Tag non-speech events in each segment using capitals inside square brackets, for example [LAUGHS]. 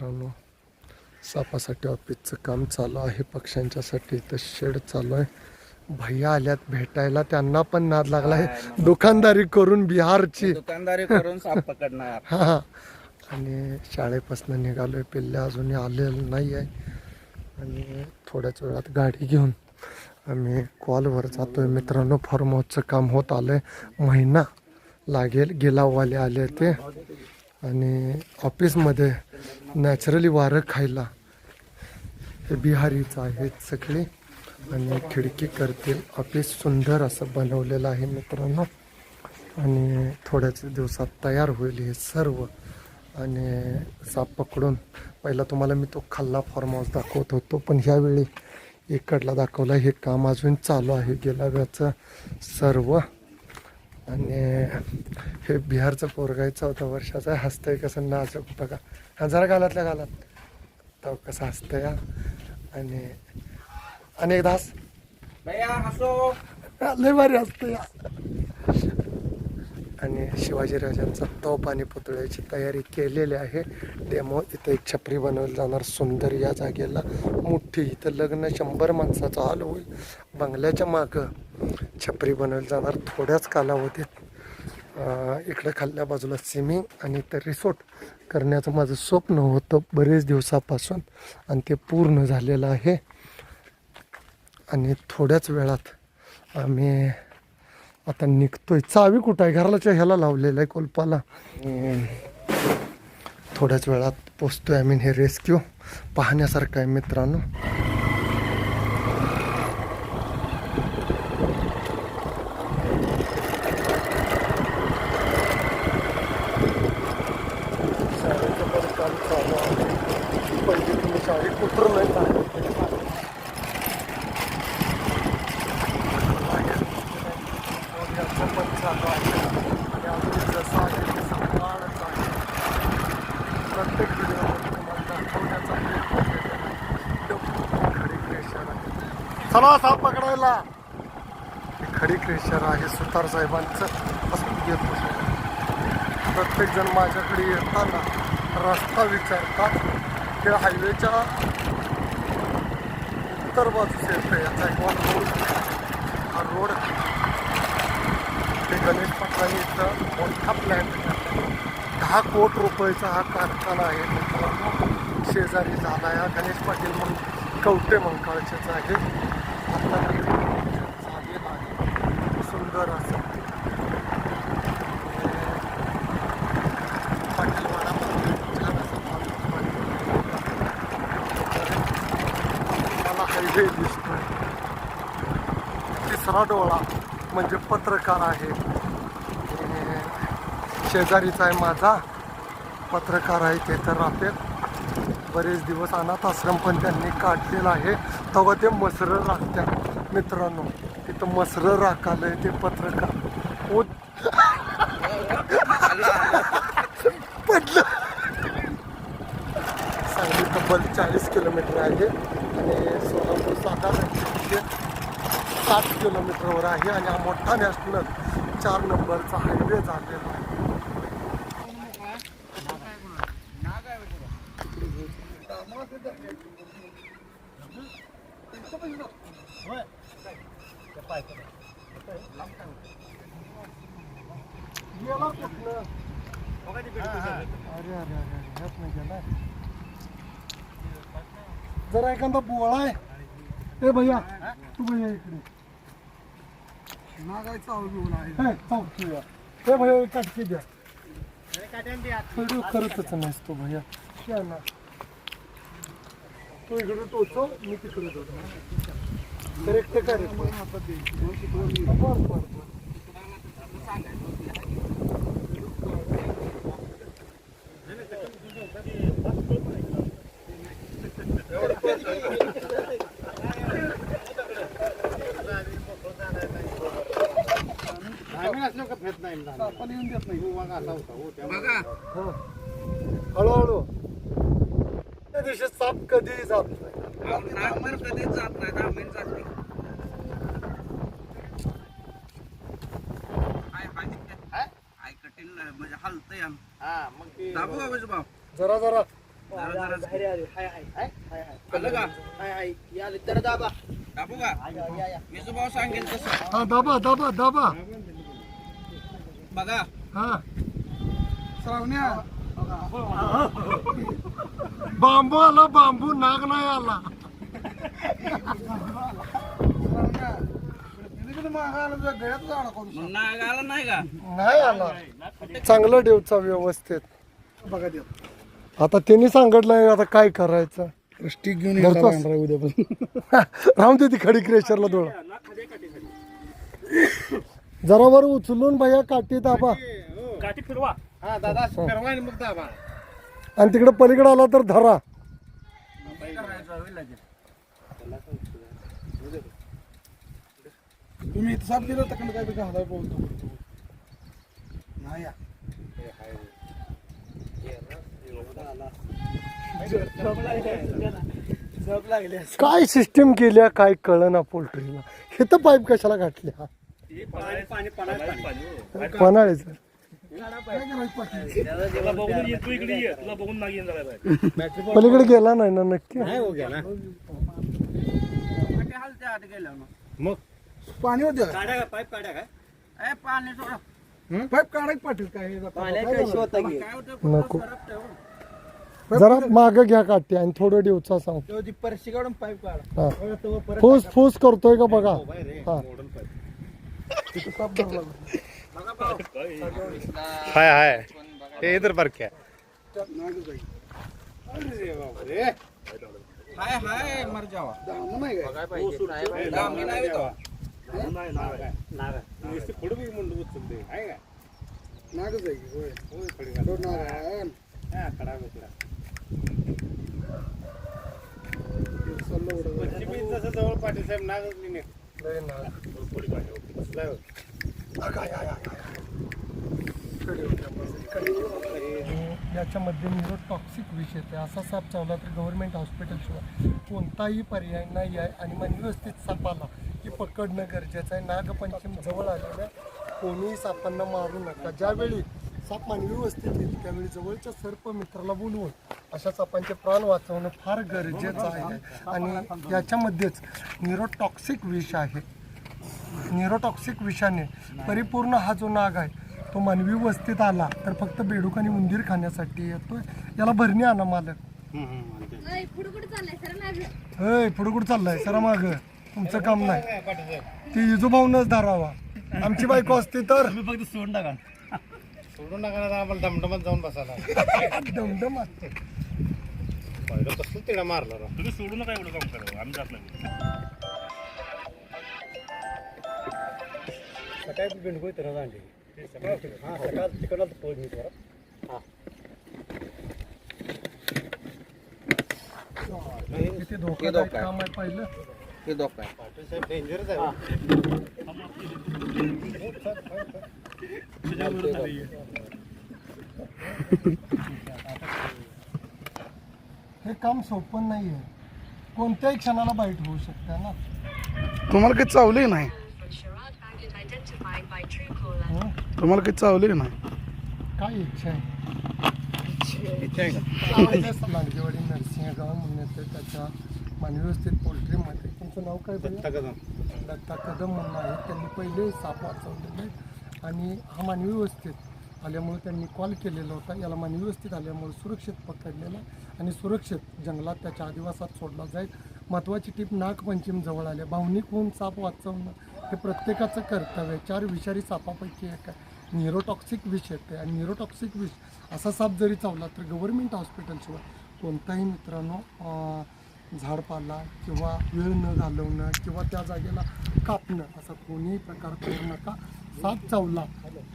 मित्रांनो सापासाठी ऑफिसचं काम चालू आहे पक्ष्यांच्यासाठी इथं शेड चालू आहे. भैया आल्यात भेटायला त्यांना पण नाद लागला आहे दुकानदारी करून बिहारची. दुकानदारी करून [LAUGHS] साप पकडणार. हा. आणि शाळेपासून निघालोय पिल्ल्या अजूनही आलेलं नाही आहे आणि थोड्याच वेळात गाडी घेऊन आम्ही कॉलवर जातोय. मित्रांनो फार्म हाऊसचं काम होत आलंय. महिना लागेल गेलावाले आले ते. आणि ऑफिसमध्ये नॅचरली वारं खायला हे बिहारीचं आहेत सगळे. आणि खिडकी करतील. ऑफिस सुंदर असं बनवलेलं आहे मित्रांनो. आणि थोड्याच दिवसात तयार होईल हे सर्व. आणि साप पकडून पहिला तुम्हाला मी तो खाल्ला फार्म हाऊस दाखवत होतो पण ह्यावेळी इकडला दाखवला हे काम अजून चालू आहे गेल्या वेळचं सर्व. आणि हे बिहारचं पोरगा आहे चौदा वर्षाचा आहे हसतंय कसं नाजूक बघा. हा जरा गालातल्या गालात. तो कसं हसतंय हा. आणि आणि एकदा हस. लय भारी असतं या आणि शिवाजीराजांचा तोप आणि पुतळ्याची तयारी केलेली आहे. डेमो इथं एक छपरी बनवली जाणार सुंदर या जागेला. मोठी इथं लग्न शंभर माणसाचा हॉल होईल. बंगल्याच्या मागं छपरी बनवली जाणार थोड्याच कालावधीत. इकडं खाल्ल्या बाजूला स्विमिंग आणि इतर रिसोर्ट करण्याचं माझं स्वप्न होतं बरेच दिवसापासून आणि ते पूर्ण झालेलं आहे. आणि थोड्याच वेळात आम्ही आता निघतोय. चावी कुठं आहे? घरालाच्या ह्याला लावलेलं आहे कोलपाला. थोड्याच वेळात पोचतोय आम्ही हे रेस्क्यू पाहण्यासारखं आहे मित्रांनो शाळेचं पण काम चालू आहे पहिले तुम्ही शाळेत उतरून नाही चालू याचं पण चालू आहे आणि अजून जसं आहे तसं वाढत आहे प्रत्येक व्हिडिओमध्ये तुम्हाला दाखवण्याचा प्रयत्न केलेला आहे. एकदम खडी क्रेशर आहे चला साप पकडायला. खडी क्रेशर आहे सुतार साहेबांचं. असं येत प्रत्येक जण माझ्याकडे येताना रस्ता विचारतात. ते हायवेच्या उत्तर बाजूस येतं याचा एक रोड हा रोड ते गणेश पाटलांनी इथं मोठा प्लॅन दहा कोट रुपयाचा हा कारखाना आहे. मित्रांनो शेजारी झाला आहे हा गणेश पाटील म्हणून कवटे मंकाळचेच आहे आता झालेला आहे सुंदर असं पाटीलवाडा पण छान असं मला हायवे दिसतोय तिसरा डोळा म्हणजे पत्रकार आहे. शेजारीचा आहे माझा. पत्रकार आहे ते तर राहतात. बरेच दिवस अनाथ आश्रम पण त्यांनी काढलेला आहे. तेव्हा ते मसरं राखतात मित्रांनो. तिथं मसरं राखालंय ते पत्रकार. ओ पडलं. सांगली तब्बल चाळीस किलोमीटर आहे. आणि सोलापूर साधारण सात किलोमीटरवर आहे आणि हा मोठा नॅशनल चार नंबरचा हायवे झालेला आहे. गेला अरे अरे अरे अरे ह्यात नाही गेला जरा एखादा बोळा आहे. ए भैया तू भैया इकडे. ए भैया एक काटकी द्या. व्हिडिओ करतच नाहीस तो भैया. या ना. तू इकडे टोचो मी तिकडे टोचो करेक्ट करेक्ट बर बर बर आपण येऊन देत नाही. बघा. हो. हळूहळू. त्या दिवशी साप कधीही जात नाही. नागमर कधीच जात नाही. आम्ही जाते हाय हाय. हाय कठीण म्हणजे हलतंय आम हा मग ते दाबू बाबाचे भाव जरा जरा. का? दाबू. का? विजूभाऊ सांगेल तसं. हा दाबा दाबा दाबा. बघा. हा. बांबू आला बांबू नाग नाही आला. मग नाग आला नाही का? नाही आला. चांगलं देवचा व्यवस्थित. आता त्यांनी सांगितलंय आता काय करायचं? स्टिक घेऊन राहून [LAUGHS] दे ती खडी क्रेशरला डोळा जरा वर उचलून भैया काठी दाबा. काठी फिरवा. हा दादा फिरवा आणि मग दाबा. आणि तिकडे पलीकडे आला तर धरा. तुम्ही साप दिलं काय घालाय बोलतो. नाही या. काय सिस्टीम केल्या काय कळना पोल्ट्रीला. हे तर पाईप कशाला घातल्या? पाहिजे पलीकडे गेला नाही ना नक्की? आत गेल्यावर पाणी होते. ए पाणी सोडा. पाईप काढायला पाटील काय हे. काय? काय नको. जरा माग घ्या काठी आणि थोडं दिवसा सांग. तेव्हा ती परशी काढून पाईप काढा. हा. तेव्हा तो परत फूस फूस करतोय का बघा? हा धरला हाय हाय. हे इधर पर क्या? हाय हाय मर जावा. दाम नाही काय दामी नाही तो. जवळ पाटील साहेब नागच याच्यामध्ये टॉक्सिक विष येते असा साप चावला तर गव्हर्नमेंट हॉस्पिटलशिवाय कोणताही पर्याय नाही आहे. आणि मन व्यवस्थित सापाला की पकडणं गरजेचं आहे. नागपंचम जवळ आलेलं कोणीही सापांना मारू नका. ज्यावेळी साप मानवी वस्तीत येईल त्यावेळी जवळच्या सर्प मित्राला बोलवून अशा सापांचे प्राण वाचवणं फार गरजेचं आहे. आणि याच्यामध्येच निरोटॉक्सिक विष आहे. न्यूरोटॉक्सिक विषाने परिपूर्ण हा जो नाग आहे तो मानवी वस्तीत आला तर फक्त बेडूक आणि उंदीर खाण्यासाठी येतोय. याला भरणी आणा मालक. अय, पुढं कुठं चाललंय? सर मागं हय पुढे कुठं चाललंय? सरा माग. तुमचं काम नाही. ती इजूभाऊनच धारावा. आमची बायको असती तर? फक्त सोडून टाका. सोडून ना आम्हाला दमदमात जाऊन बसायला. दमदम असते पहिलं तसं तिला मारलं राव. तुम्ही सोडू नका एवढं काम करा आम्ही जात नाही. सकाळी बेंडगोळी तर अंडी हा सकाळ तिकडला पोच मी थोडा किती धोकादायक काम आहे पाहिलं. हे धोका आहे? पाटील साहेब डेंजरच आहे [LAUGHS] हे काम सोपं नाही आहे कोणत्याही क्षणाला बाईट होऊ शकते ना तुम्हाला काही चावले नाही. हं? तुम्हाला काही चावले नाही काय इच्छा आहे इच्छा आहे का लांडगेवाडी नरसिंहगाव म्हणून येते त्याच्या मानव्यवस्थित पोल्ट्रीमध्ये तुमचं नाव काय दत्ता कदम. दत्ता कदम म्हणून आहे त्यांनी पहिले साप वाचवलेले. आणि हा मानवी वस्तीत आल्यामुळे त्यांनी कॉल केलेला होता. याला मान व्यवस्थित आल्यामुळे सुरक्षित पकडलेला आणि सुरक्षित जंगलात त्याच्या आदिवासात सोडला जाईल. महत्त्वाची टीप नागपंचम जवळ आले भावनिक होऊन साप वाचवणं हे प्रत्येकाचं कर्तव्य चार विषारी सापापैकी एक आहे. न्यूरोटॉक्सिक विष येते आणि न्यूरोटॉक्सिक विष असा साप जरी चावला तर गव्हर्नमेंट हॉस्पिटलशिवाय कोणताही मित्रांनो झाडपाला किंवा वेळ न घालवणं किंवा त्या जागेला कापणं असा कोणीही प्रकार करू नका. साप चावला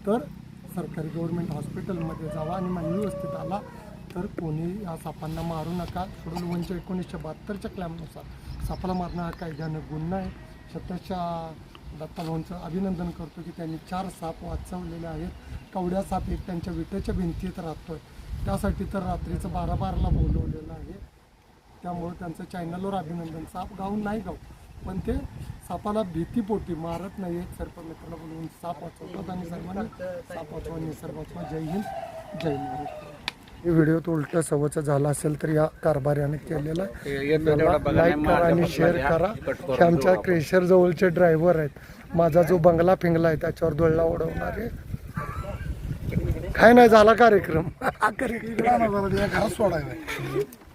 तर सरकारी गव्हर्नमेंट हॉस्पिटलमध्ये जावा आणि मानवी व्यवस्थित आला तर कोणी या सापांना मारू नका. शेड्यूल वनच्या एकोणीसशे बहात्तरच्या क्लॅमनुसार सापाला मारणं हा कायद्यानं गुन्हा आहे. सत्याच्या दत्ताभाऊंचं अभिनंदन करतो की त्यांनी चार साप वाचवलेले आहेत. कवड्या साप एक त्यांच्या विटेच्या भिंतीत राहतोय. त्यासाठी तर रात्रीचं बारा बाराला बोलवलेलं आहे. त्यामुळं त्यांचं चॅनलवर अभिनंदन. साप गाऊन नाही गाऊ पण ते सापाला भीतीपोटी मारत नाही आहेत सर्पमित्राला बोलवून साप वाचवतात आणि सर्वांनी साप वाचवा. निसर्ग वाचवा. जय हिंद. जय महाराष्ट्र. व्हिडिओ तो उलट सवच झाला असेल तर या कारभार्याने केलेला लाईक करा आणि शेअर करा. हे आमच्या. क्रेशर जवळचे ड्रायव्हर आहेत. माझा जो बंगला फिंगला आहे त्याच्यावर दोळला उडवणारे काय नाही झाला कार्यक्रम. हा [LAUGHS] कार्यक्रम घरात सोडायला.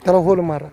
त्याला होल मारा.